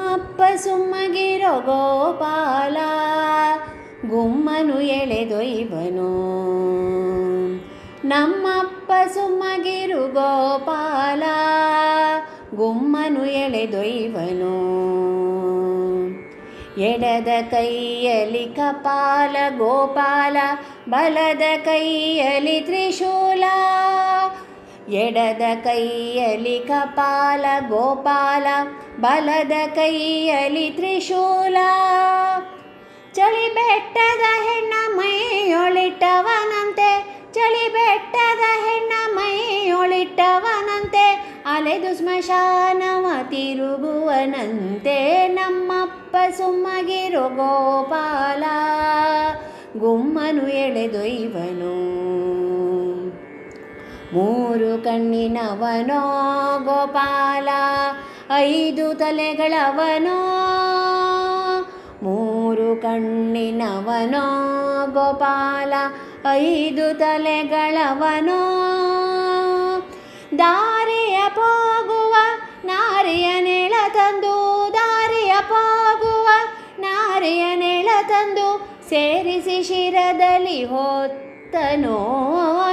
ನಮ್ಮಪ್ಪ ಸುಮ್ಮಗಿರೋ ಗೋಪಾಲ ಗುಮ್ಮನು ಎಳೆದೊಯ್ವನು ನಮ್ಮಪ್ಪ ಸುಮ್ಮಗಿರು ಗೋಪಾಲ ಗುಮ್ಮನು ಎಳೆದೊಯ್ವನು ಎಡದ ಕೈಯಲ್ಲಿ ಕಪಾಲ, ಗೋಪಾಲ, ಬಲದ ಕೈಯಲ್ಲಿ ತ್ರಿಶೂಲ ಎಡದ ಕೈಯಲಿ ಕಪಾಲ, ಗೋಪಾಲ, ಬಲದ ಕೈಯಲಿ ತ್ರಿಶೂಲ. ಚಳಿ ಬೆಟ್ಟದ ಹೆಣ್ಣ ಮೈಯೊಳಿಟ್ಟವನಂತೆ, ಚಳಿ ಬೆಟ್ಟದ ಹೆಣ್ಣ ಮೈಯೊಳಿಟ್ಟವನಂತೆ, ಅಲೆದು ಸ್ಮಶಾನವ ತಿರುಗುವನಂತೆ, ನಮ್ಮಪ್ಪ ಸುಮ್ಮಗಿರು ಗೋಪಾಲ. ಗುಮ್ಮನು ಎಳೆದೊಯ್ವನು ಮೂರು ಕಣ್ಣಿನವನೋ ಗೋಪಾಲ, ಐದು ತಲೆಗಳವನೋ ಮೂರು ಕಣ್ಣಿನವನೋ ಗೋಪಾಲ, ಐದು ತಲೆಗಳವನೋ ದಾರಿಯ ಹೋಗುವ ನಾರಿಯ ನೆಳ ತಂದು, ದಾರಿಯ ಹೋಗುವ ನಾರಿಯ ನೆಳ ತಂದು ಸೇರಿಸಿ ಶಿರದಲ್ಲಿ ಹೊತ್ತನೋ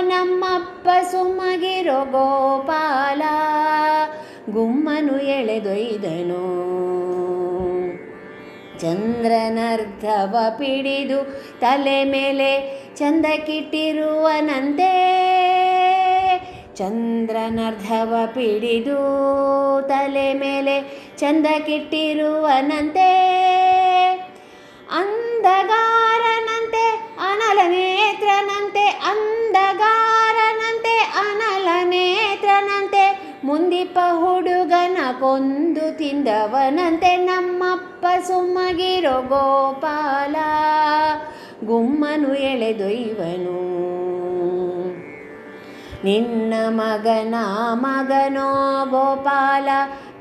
ನಮ್ಮಪ್ಪ ಸುಮಗಿರೋ ಗೋಪಾಲ, ಗುಮ್ಮನು ಎಳೆದೊಯ್ದನು. ಚಂದ್ರನರ್ಧವ ಪಿಡಿದು ತಲೆ ಮೇಲೆ ಚಂದಕ್ಕಿಟ್ಟಿರುವನಂತೆ ಚಂದ್ರನರ್ಧವ ಪಿಡಿದು ತಲೆ ಮೇಲೆ ಚಂದಕ್ಕಿಟ್ಟಿರುವನಂತೆ ಮುಂದಿಪ್ಪ ಹುಡುಗನ ಕೊಂದು ತಿಂದವನಂತೆ ನಮ್ಮಪ್ಪ ಸುಮ್ಮಗಿರೋ ಗೋಪಾಲ. ಗುಮ್ಮನು ಎಳೆದೊಯ್ವನು ನಿನ್ನ ಮಗನ ಮಗನೋ ಗೋಪಾಲ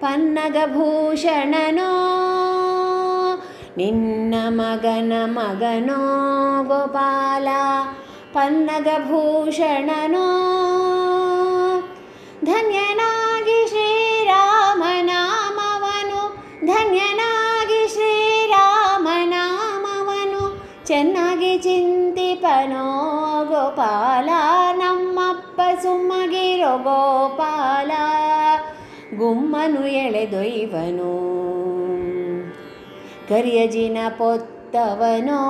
ಪನ್ನಗಭೂಷಣನೋ ನಿನ್ನ ಮಗನ ಮಗನೋ ಗೋಪಾಲ ಪನ್ನಗಭೂಷಣನೋ ಧನ್ಯನಾಗಿ ಶ್ರೀರಾಮನಾಮವನು ಧನ್ಯನಾಗಿ ಶ್ರೀರಾಮನಾಮವನು. ಚೆನ್ನಾಗಿ ಚಿಂತಿಪನೋ ಗೋಪಾಲ, ನಮ್ಮಪ್ಪ ಸುಮ್ಮಗಿರೋ ಗೋಪಾಲ, ಗುಮ್ಮನು ಎಳೆದೊಯ್ವನು. ಕರಿಯಜಿನ ಪೊತ್ತವನೋ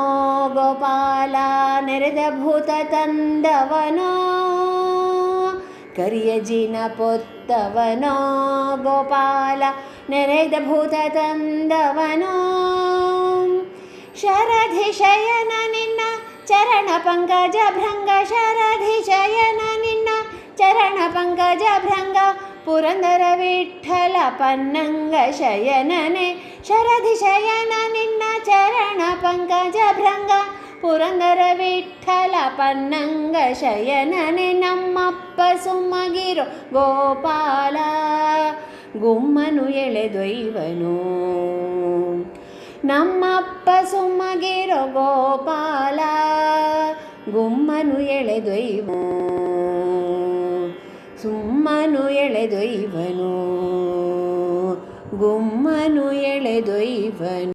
ಗೋಪಾಲ, ನೆರೆದ ಭೂತ ತಂದವನೋ ಕರಿಯಜಿನ ಪೊತ್ತವನೋ ಗೋಪಾಲ ನೆರೆದ ಭೂತ ತಂದವನೋ ಶರಧಿ ಶಯನ ನಿನ್ನ ಚರಣ ಪಂಕಜ ಭೃಂಗ ಶರಧಿ ಶಯನ ನಿನ್ನ ಚರಣ ಪಂಕಜ ಭೃಂಗ ಪುರಂದರ ವಿಠಲ ಪನ್ನಂಗ ಶಯನನೆ ಶರಧಿ ಶಯನ ನಿನ್ನ ಚರಣ ಪಂಕಜ ಭೃಂಗ ಪುರಂದರ ವಿಠಲ ಪನ್ನಂಗ ಶಯನನೆ ನಮ್ಮಪ್ಪ ಸುಮ್ಮಗಿರೋ ಗೋಪಾಲ. ಗುಮ್ಮನು ಎಳೆದೊಯ್ವನು ನಮ್ಮಪ್ಪ ಸುಮ್ಮಗಿರೋ ಗೋಪಾಲ. ಗುಮ್ಮನು ಎಳೆದೊಯ್ವನು ಸುಮ್ಮನು ಎಳೆದೊಯ್ವನು ಗುಮ್ಮನು ಎಳೆದೊಯ್ವನು